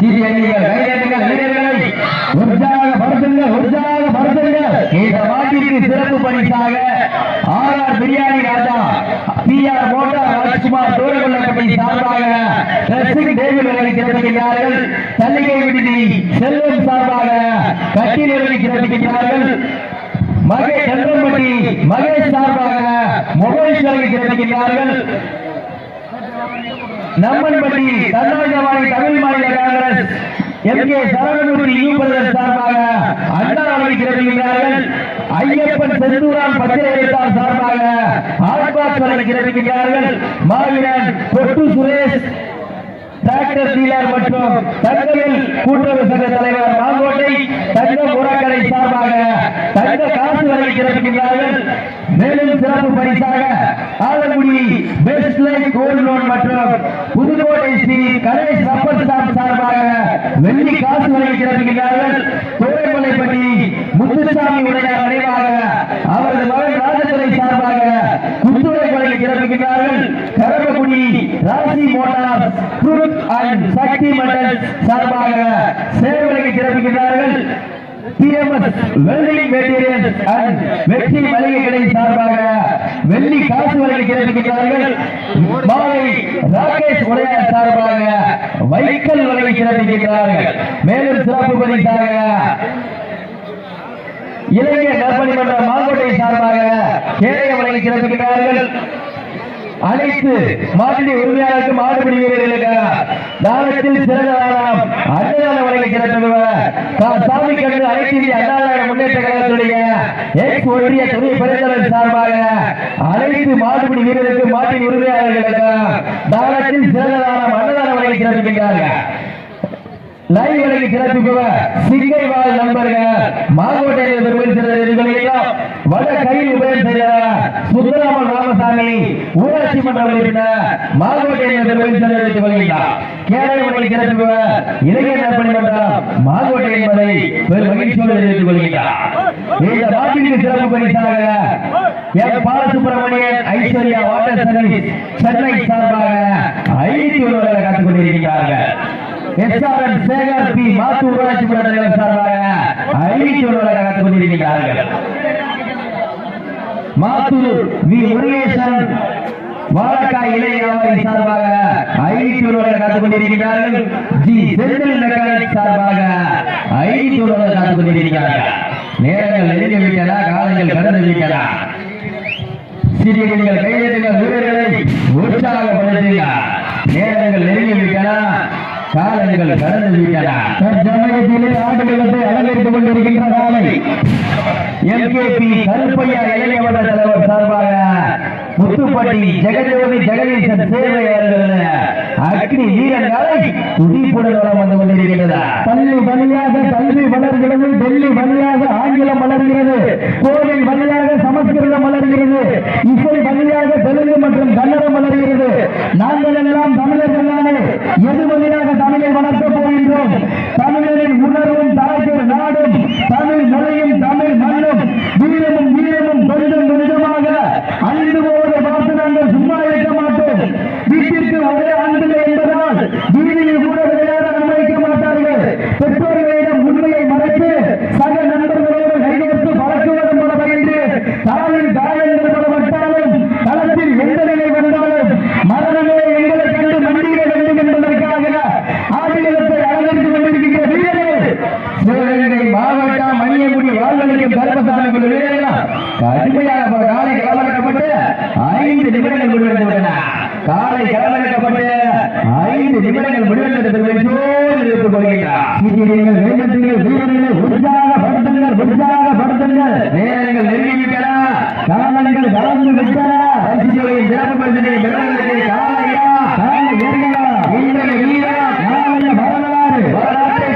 சீரியணிகள் R R biryani Raja P R motor Rajkumar தோழர்கள் company சார்பாக dressing table வரை சிறப்பிக்கின்றார்கள். விடுதி செல்வம் சார்பாக கட்டில் வரை சிறப்பிக்கின்றார்கள். மகே செல்வம்பட்டி மகேஷ் சார்பாக மொபைல் வரை சிறப்பிக்கின்றார்கள். நம்மன்பட்டி தன்னாட்சி தமிழ் மாநில காங்கிரஸ் எம் கே சரவணமூர்த்தி யூபர்கள் சார்பாக அண்ணா வழங்கி சிறப்பிக்கின்றார்கள் ஐயப்பன் செந்தூரான் பச்சை சார்பாக ஆர்பாஸ் வழங்கி சிறப்பிக்கின்றார்கள் மாவீரன் கொட்டு சுரேஷ் டிராக்டர் டீலர் மற்றும் தங்கவேல் கூட்டுறவு சங்க தலைவர் மாங்கோட்டை தங்க முறக்கடை சார்பாக தங்க காசு வரை சிறப்பிக்கின்றார்கள் மேலும் சிறப்பு பரிசாக Alangudi best life gold loan மற்றும் புதுக்கோட்டை ஸ்ரீ கணேஷ் ரப்பர் ஸ்டாப் சார்பாக வெள்ளி காசு வரை சிறப்பிக்கின்றார்கள் கோரைமலைப்பட்டி முத்துசாமி உடைய நினைவாக அவரது மகன் ராஜதுரை சார்பாக குத்துரை வழங்கி சிறப்பிக்கின்றார்கள் கரபக்குடி ராசி மோட்டார் குருத் அண்ட் சக்தி மண்டல் சார்பாக சேவைகளை சிறப்பிக்கிறார்கள் பிஎம்எஸ் வெல்டிங் அண்ட் வெற்றி மளிகை கடை சார்பாக வெள்ளி காசு வழங்கி சிறப்பிக்கின்றார்கள். மாலை ராகேஷ் உடையார் சார்பாக வைக்கல் வழங்கி சிறப்பிக்கின்றார்கள். மேலும் சிறப்பு பரிசாக இளைஞர் நற்பணிமன்ற மாங்கோட்டை சார்பாக கேளைய வழங்கி சிறப்பிக்கிறார்கள் அனைத்து மாட்டினை உரிமையாளருக்கு மாடுபிடி வீரர்களுக்கு தானத்தில் சிறந்த தானம் அன்னதான வழங்கி சிறப்பிடுவர் சாமி கண்டு அனைத்து இந்திய அண்ணா முன்னேற்ற கழகத்துடைய எக்ஸ் ஒன்றிய துணை பெருந்தலைவர் சார்பாக அனைத்து மாடுபிடி வீரருக்கு மாட்டின் உரிமையாளர்களுக்கு தானத்தில் சிறந்த தானம் அன்னதான வழங்கி சிறப்பிக்கின்றார்கள் லைவ் வழங்கி சிறப்பிப்பவர் சிங்கை வாழ் நண்பர்கள் மாங்கோட்டையில் பெருமை சிறந்தெல்லாம் வட கையில் உபயம் செய்த சுந்தராமன் ராமசாமி ஊராட்சி மன்ற உறுப்பினர் மாங்கோட்டையில் பெருமை சிறந்து வருகிறார் கேரள வழங்கி சிறப்பிப்பவர் இளைஞர் நற்பணி மன்றம் மாங்கோட்டை என்பதை பெரும் மகிழ்ச்சியோடு தெரிவித்துக் கொள்கிறார் இந்த நாட்டிற்கு சிறப்பு பரிசாக M Balasubramanian Aishwarya water service Chennai சார்பாக ஐநூத்தி ஒருவரை காத்துக் கொண்டிருக்கிறார்கள் எஸ்ஆர்என் சேகர் பி மாத்து ஊராட்சி மன்ற தலைவர் சார்பாக ஐநூத்தி ஒருவரை காத்துக் கொண்டிருக்கிறார்கள் மாத்தூர் வி முருகேசன் வாழக்காய் இளைய வியாபாரி சார்பாக ஐநூத்தி ஒருவரை காத்துக் கொண்டிருக்கிறார்கள் ஜி செந்தில் மெக்கானிக் சார்பாக ஐநூத்தி ஒருவரை காத்துக் கொண்டிருக்கிறார்கள் நேரங்கள் நெருங்கி விட்டதா காலங்கள் கடந்து விட்டன. சிறியர்கள் கையெழுத்துங்கள் வீரர்களை உற்சாகப்படுத்துகிறார் நேரங்கள் நெருங்கி விட்டதா காலங்கள் கடந்து விட்டன. தற்சமயத்திலே ஆடுகளத்தை அலங்கரித்துக் கொண்டிருக்கின்ற காலை. எம்கேபி கருப்பையா இளைஞர் தலைவர் சார்பாக முத்துப்பட்டி ஜெகஜோதி ஜெகதீசன் சேவையாளர்கள் அக்னி வீரன் காலை துடிப்புடன் வளம் வந்து கொண்டிருக்கின்றது பள்ளி வழியாக கல்வி வளர்கிறது டெல்லி வழியாக ஆங்கிலம் வளர்கிறது கோவில் வழியாக சமஸ்கிருதம் வளர்கிறது இசை வழியாக தெலுங்கு மற்றும் கன்னடம் வளர்கிறது. நாங்கள் எல்லாம் தமிழர்கள் எது வழியாக உணர்வும் தாய்கள் நாடும் தமிழ் மொழியும் தமிழ் வாழ்வழிக்கும் கர்ப்பசாமி குழு பல காலை களமிறக்கப்பட்டு ஐந்து நிமிடங்கள் காலை களமிறக்கப்பட்டு ஐந்து நிமிடங்கள் கொள்கிறார் நேரங்கள் நெருங்கிவிட்டன. காலங்கள் கலந்து விட்டன. ரசிகர்களின் சிறப்பு பெறுவதற்கு காலையா? காலை வீரர்களா வரலாறு வரலாற்றை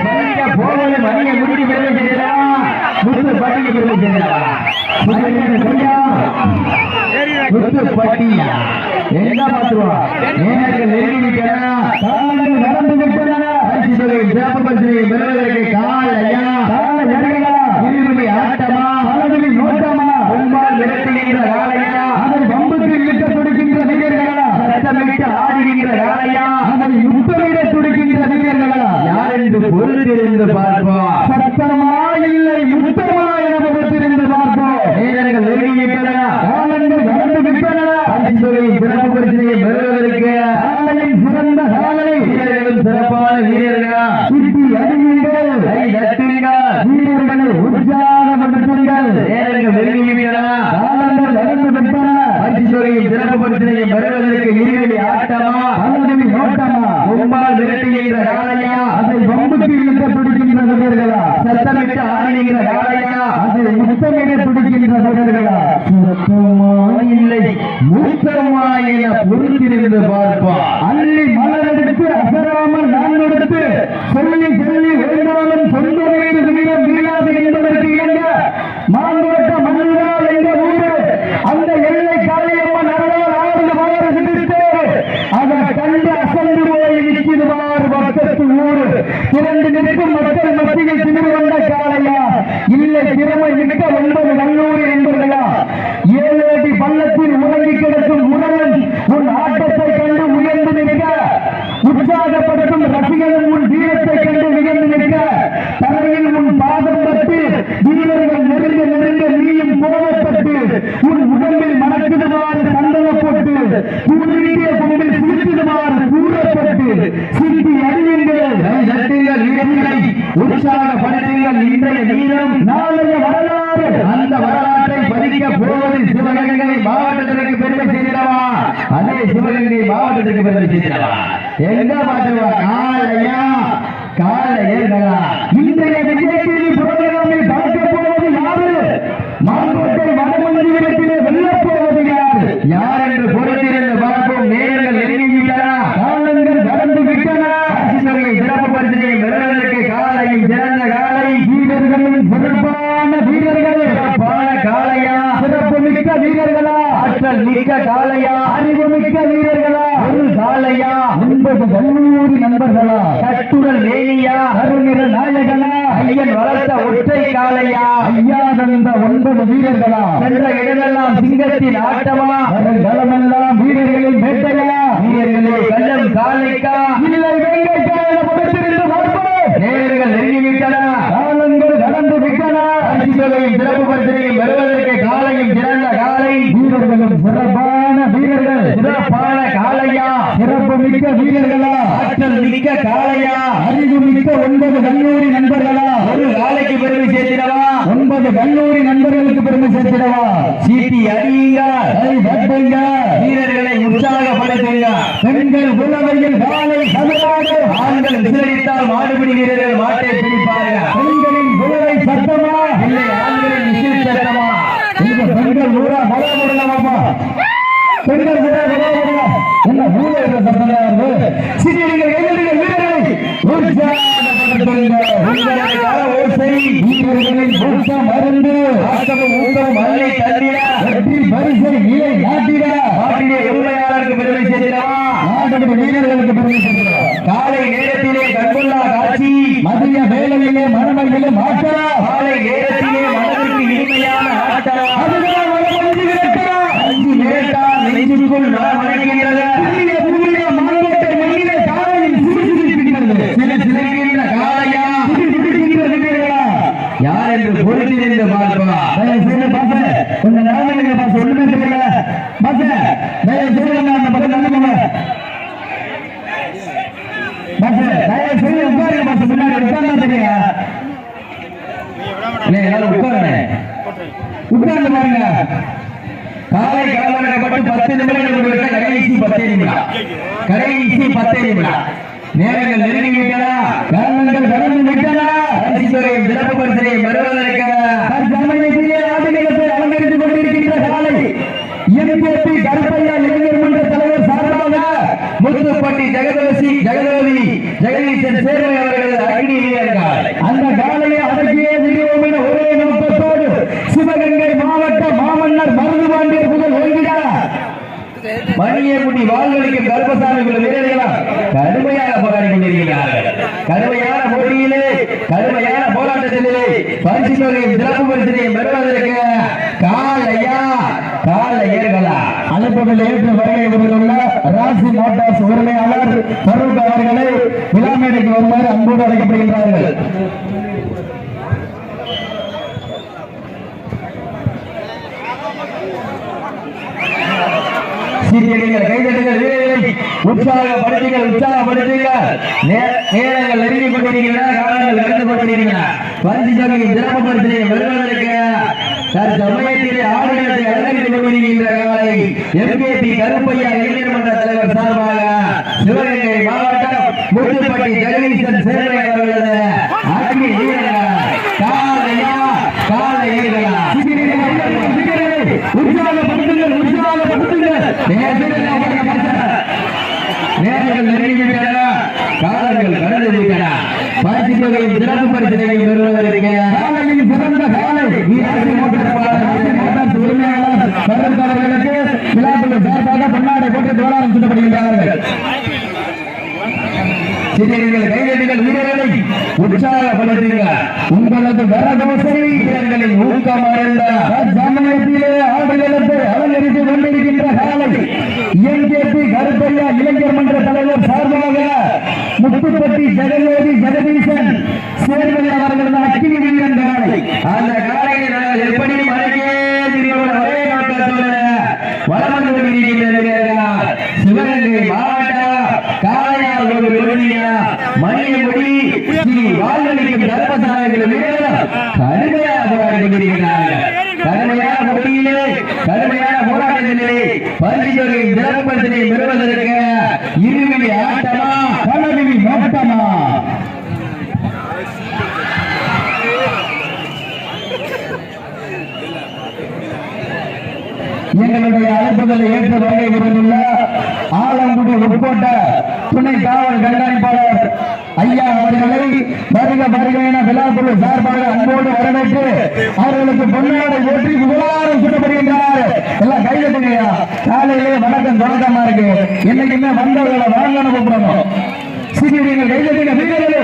போவது மணியை முடிவு பெருமை முத்து பட்டி முத்து பட்டி என்ன பார்த்துருவா நேரங்கள் நெருங்கி நடந்து விட்டன சிறப்பு பரிசினை பெறுவதற்கு காலையா காலை வீரர்களா ஆட்டமா அளவில் நோட்டமா விரட்டுகின்ற காலையா அதன் துடிக்கின்ற வீரர்களா சத்தமிட்டு ஆடுகின்ற காலையா அதன் யுத்தமிட துடிக்கின்ற வீரர்களா யார் என்று பார்ப்போம் சத்தமா இல்லை யுத்தமா என பொறுத்திருந்து பார்ப்போம் வீரர்கள் நெருங்கி விட்டன காலங்கள் நடந்து விட்டன பரிசுகளை தொகையும் சிறப்பு பெறுவதற்கு இருவெளி ஆட்டமா? அல்லது நோட்டமா கும்பால் விரட்டுகின்ற காளையா? அதை வம்புக்கு இழுக்க பிடிக்கின்ற வீரர்களா சத்தமிட்டு ஆடுகின்ற காளையா? அதை முத்தமிட பிடிக்கின்ற வீரர்களா சுத்தமா இல்லை. மூத்தமா என பொறுத்திருந்து பார்ப்பான் அள்ளி மலரெடுத்து அசராமல் நான் எடுத்து சொல்லி சொல்லி வேண்டாலும் சொந்த வீடு வீரம் வீழாது என்பதற்கு இணங்க மாந்தோட்ட இல்லை திறமை மிக்க ஒன்பது நல்லூர் என்பர்களா ஏழு அடி பள்ளத்தில் உறங்கி கிடக்கும் உடலும் உன் ஆட்டத்தை கண்டு உயர்ந்து நிற்க உற்சாகப்படுத்தும் ரசிகர்கள் உன் வீரத்தை கண்டு உயர்ந்து நிற்க தலையில் உன் பாதம் பட்டு வீரர்கள் நெருங்க நெருங்க நீயும் கோபப்பட்டு உன் உடம்பில் மணக்கிடுமாறு சந்தன போட்டு கூறிய கொம்பில் சிரித்திடுமாறு கூறப்பட்டு சிரித்து அறியுங்கள் உற்சாகப்பட வீரர்களை இன்றைய வீரம் நாளைய வரலாறு. அந்த வரலாற்றை பதிக்க போவது சிவகங்கை மாவட்டத்திற்கு பெருமை செய்திடவா? அதே சிவகங்கை மாவட்டத்திற்கு பெருமை செய்திடவா? எங்க பாத்துவா காலையா? காலையா இன்றைய விஜய் டிவி புரோகிராமில் பார்க்க போவது யாரு? மாங்கோட்டை வடமஞ்சிரத்திலே வெல்லப் போவது யார்? யார் கல்லூரி நண்பர்களா? கட்டுடல் மேனியா? கருநிற நாயகனா? ஐயன் வளர்த்த ஒற்றை காளையா? ஐயா தந்த ஒன்பது வீரர்களா? சென்ற இடமெல்லாம் சிங்கத்தின் ஆட்டமா? வருங்களமெல்லாம் வீரர்களின் வேட்டையா? வீரர்களே கள்ளம் காளைக்கா? இல்லை வெங்கைக்கான படுத்திருந்து பார்ப்போம் நேரங்கள் நெருங்கிவிட்டன. காலங்கள் கடந்து விட்டன. சிறப்பு பரிசனையும் பெறுவதற்கு காலையும் சிறந்த காலை வீரர்களும் சிறப்பான வீரர்கள் சிறப்பான காளையா சிறப்பு மிக்க வீரர்களா? ஆற்றல் மிக்க காளையா? அறிவு மிக்க ஒன்பது கல்லூரி நண்பர்களா? ஒரு காலைக்கு பெருமை சேர்த்திடவா? ஒன்பது கல்லூரி நண்பர்களுக்கு பெருமை சேர்த்திடவா? சீட்டி அடியுங்க கை தட்டுங்க வீரர்களை உற்சாகப்படுத்துங்க. பெண்கள் புலவையில் காலை சதுராடு ஆண்கள் விசிலடித்தால் மாடுபிடி வீரர்கள் மாட்டை பிடிப்பார்கள். பெண்களின் புலவை சத்தமா? இல்லை ஆண்களின் என்ன ஊர சிறியர்கள் எதிரிகள் வீரர்களை வீரர்களின் ஊக்கம் மருந்து வெற்றி பரிசை உரிமையாளருக்கு பெருமை நாட்டுடைய வீரர்களுக்கு பெருமை காலை நேரத்திலே கண்கொள்ளா காட்சி மதிய வேலையிலே மனமையிலே மாற்றா காலை நேரத்தில் யார் என்று தயவு செய்து பாச கொஞ்சம் பாச ஒண்ணுமே தெரியல. பாச தயவு செய்து அந்த பக்கம் பாச தயவு செய்து உட்காருங்க. பாச முன்னாடி இல்லை, எல்லாரும் உட்காருங்க. உட்கார்ந்து பாருங்க. காலை களமிறக்கப்பட்டு பத்து நிமிடங்கள் கடைசி பத்தே நிமிடம். கடைசி பத்தே நிமிடம். நேரங்கள் நெருங்கிவிட்டன காரணங்கள் கடந்து விட்டதா? பரிசுத்தொகையும் சிறப்பு பரிசனையும் பெறுவதற்கு தற்சமயத்திலே ஆடுகளத்தை அலங்கரித்துக் கொண்டிருக்கின்ற காலை எம்பி கருப்பையா இளைஞர் மன்ற தலைவர் சார்பாக முத்துப்பட்டி ஜெகதோசி ஜெகதோதி ஜெகதீசன் சேர்வை அவர்களது சிறப்பு பெறுவதற்கு காலையா காலையர்களா அழைப்புகள் ஏற்று வருகை புரிந்துள்ள ராசி மோட்டார்ஸ் உரிமையாளர் அவர்களை விழா மேடைக்கு வருமாறு அன்போடு அழைக்கப்படுகின்றார்கள். சீரியடிகள் கைதட்டுகள் வீரர்களை. உற்சாகப்படுத்துங்கள் உற்சாகப்படுத்துங்கள் நேரங்கள் நெருங்கி கொண்டிருக்கின்றன காலங்கள் கடந்து கொண்டிருக்கின்றன. பரிசு தொகையும் சிறப்பு வருவதற்கு தற்சமயத்திலே ஆடுகளத்தை அலங்கரித்துக் கொண்டிருக்கின்ற காலை கருப்பையா இளைஞர் மன்ற தலைவர் சார்பாக சிவகங்கை மாவட்டம் முத்துப்பட்டி ஜெகதீசன் சேர்வை அவர்களது அக்னி வீரர்களா காலையா காலையர்களா உற்சாகப்படுத்துங்கள் உற்சாகப்படுத்துங்கள் நேரங்கள் நெருங்கிவிட்டன காலங்கள் கடந்து விட்டன பரிசு தொகையும் சிறப்பு பரிசனையும் பெறுவதற்கு சிறந்த காலை உரிமையாளர் கருத்தவர்களுக்கு சார்பாக போட்டு தோழாரம் சுட்டப்படுகின்றார்கள் சிறியர்கள் கைதடிகள் வீரர்களை உற்சாகப்படுத்துங்க. உங்களது வரதோசை சரி வீரர்களை ஊக்கமடைந்த சமயத்திலே ஆடுகளத்தை அலங்கரித்துக் கொண்டிருக்கின்ற காலை என்கேபி கருப்பையா இளைஞர் மன்ற தலைவர் சார்பாக முத்துப்பட்டி ஜெகஜோதி ஜெகதீசன் சேர்மதி அவர்களது அக்கினி வீரன் காலை. அந்த காலை நாங்கள் எப்படி மறைக்கே தெரியாமல் ஒரே நோக்கத்தோடு வளம் வந்து கொண்டிருக்கின்றனர் சிவகங்கை மாவட்டம் காளையார் கோவில் ஒன்றிய மணியமுடி ஸ்ரீ வாழ்வழிக்கும் தர்மசாலைகள் வீரர்கள் கடுமையாக போராடி கொண்டிருக்கிறார்கள் கடுமையான போட்டியிலே கடுமையான போராட்டத்திலே பரிசுகளின் சிறப்பத்தினை பெறுவதற்கு இருவிழி ஆட்டமா கலவிழி நோட்டமா எங்களுடைய அழைப்புகளை ஏற்று வருகை புரிந்துள்ள ஆலங்குடி உட்கோட்ட துணை காவல் கண்காணிப்பாளர் ஐயா அவர்களை வருக வருக என விழாக்குழு சார்பாக அன்போடு வரவேற்று அவர்களுக்கு பொன்னாடை ஓட்டி விவகாரம் சுட்டப்படுகின்றார். எல்லாம் கைதட்டுங்கய்யா. காலையிலே இருக்கு. என்னைக்குமே வந்தவர்களை வாங்கணும் கூப்பிடணும். சிறியர்கள் கைதட்டுங்க வீரர்களே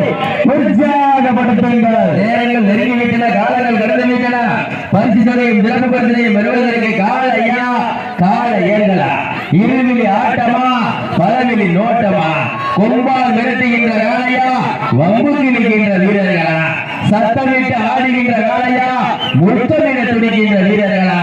உற்சாகப்படுத்துங்கள். நேரங்கள் நெருங்கிவிட்டன காலங்கள் கடந்து விட்டன. பரிசு தொகையும் சிறப்பு பரிசனையும் பெறுவதற்கு கால ஐயா கால ஏர்களா இருவிழி ஆட்டமா? பலவிழி நோட்டமா? கொம்பால் மிரட்டுகின்ற காளையா வம்புக்கு நிற்கின்ற வீரர்களா? சத்தமிட்டு ஆடுகின்ற காளையா முத்தமிட துடிக்கின்ற வீரர்களா?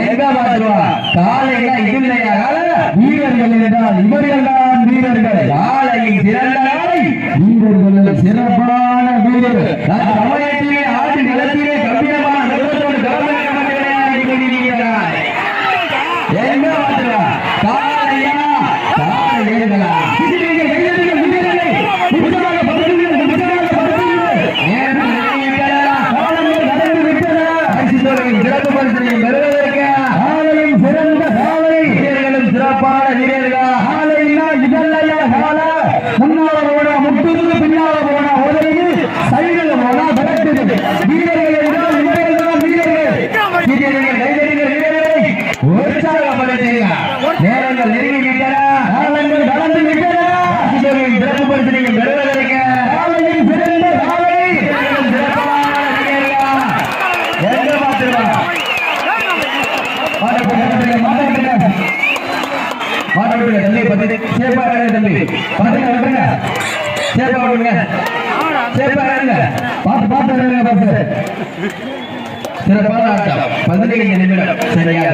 எங்க பாத்துருவா காலையா இது இல்லையா கால வீரர்கள் என்றால் இவர்கள் வீரர்கள் காலையின் சிறந்த காலை வீரர்கள் சிறப்பான வீரர்கள் சமயத்திலே ஆட்டு நிலத்திலே கம்பீரமான நிலத்தோடு கலந்து கொண்டிருக்கிறார் எங்க வந்துடுவா காலையா காலையர்களா சிறியர்கள் கைதட்டுங்கள் வீரர்களே உற்சாகப்படுத்துங்கள் உற்சாகப்படுத்துங்கள் நேரம் நெருங்கிவிட்டன. காலங்கள் கடந்து விட்டன பரிசு தொகையும் சிறப்பு பரிசனையும் பெறுவதற்கு காலையும் சிறந்த காலை வீரர்களும் சிறப்பான வீரர்களா காலைன்னா இதல்லையா கால முன்னால போனா முட்டுது பின்னால போனா உதவி சைடுல போனா விரட்டுது வீரர்கள் என்றால் இவர்கள் தான் வீரர்கள் வீரர்கள் கைதடிகள் வீரர்களை உற்சாகப்படுத்துங்க நேரங்கள் நெருங்கிவிட்டன காலங்கள் கடந்து விட்டன பரிசு தொகையும் சிறப்பு பரிசனையும் பெறுவதற்கு காலையும் சிறந்த காலை வீரர்களும் சிறப்பான வீரர்களா எங்க பார்த்துருவா மாட்டோட்டுங்க தம்பி பத்து சேப்பா இருங்க தம்பி பத்துங்க விட்டுங்க சேப்பா விடுங்க சேப்பா இருங்க பாத்து சிறப்பான ஆட்டம் பதினைந்து நிமிடம் சரியாக